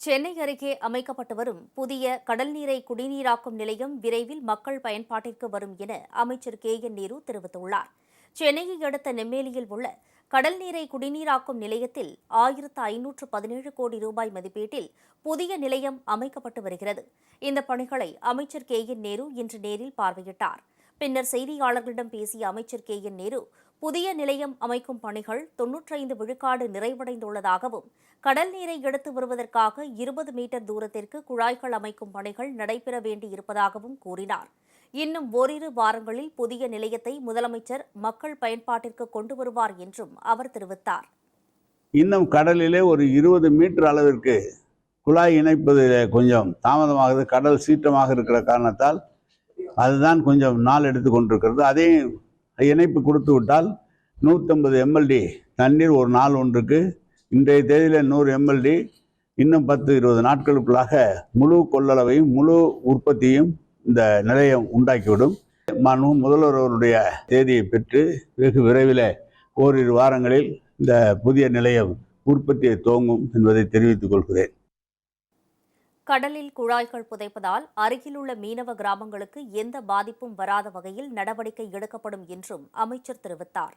சென்னை அருகே அமைக்கப்பட்டு வரும் புதிய கடல் நீரை குடிநீராக்கும் நிலையம் விரைவில் மக்கள் பயன்பாட்டிற்கு வரும் என அமைச்சர் கே என் நேரு தெரிவித்துள்ளார். சென்னையை அடுத்த நெம்மேலியில் உள்ள கடல் நீரை குடிநீராக்கும் நிலையத்தில் ஆயிரத்து ஐநூற்று பதினேழு கோடி ரூபாய் மதிப்பீட்டில் புதிய நிலையம் அமைக்கப்பட்டு வருகிறது. இந்த பணிகளை அமைச்சர் கே என் நேரு இன்று நேரில் பார்வையிட்டார். பின்னர் செய்தியாளர்களிடம் பேசிய அமைச்சர் கே என் நேரு புதிய நிலையம் அமைக்கும் பணிகள் தொன்னூற்றைந்து விழுக்காடு நிறைவடைந்துள்ளதாகவும் கடல் நீரை எடுத்து வருவதற்காக இருபது மீட்டர் தூரத்திற்கு குழாய்கள் அமைக்கும் பணிகள் நடைபெற வேண்டியிருப்பதாகவும் கூறினார். இன்னும் ஓரிரு வாரங்களில் புதிய நிலையத்தை முதலமைச்சர் மக்கள் பயன்பாட்டிற்கு கொண்டு வருவார் என்றும் அவர் தெரிவித்தார். இன்னும் கடலிலே ஒரு இருபது மீட்டர் அளவிற்கு குழாய் இணைப்பது கொஞ்சம் தாமதமாகுது. கடல் சீற்றமாக இருக்கிற காரணத்தால் அதுதான் கொஞ்சம் நாள் எடுத்து கொண்டிருக்கிறது. அதே இணைப்பு கொடுத்து விட்டால் நூற்றம்பது எம்எல்டி தண்ணீர் ஒரு நாள் ஒன்றுக்கு இன்றைய தேதியில் நூறு எம்எல்டி இன்னும் பத்து இருபது நாட்களுக்குள்ளாக முழு கொள்ளளவையும் முழு உற்பத்தியும் இந்த நிலையம் உண்டாக்கிவிடும். மாண்பு முதல்வர் அவருடைய தேதியை பெற்று வெகு விரைவில் ஓரிரு வாரங்களில் இந்த புதிய நிலையம் உற்பத்தியை துவங்கும் என்பதை தெரிவித்துக் கொள்கிறேன். கடலில் குழாய்கள் புதைப்பதால் அருகிலுள்ள மீனவ கிராமங்களுக்கு எந்த பாதிப்பும் வராத வகையில் நடவடிக்கை எடுக்கப்படும் என்றும் அமைச்சர் தெரிவித்தார்.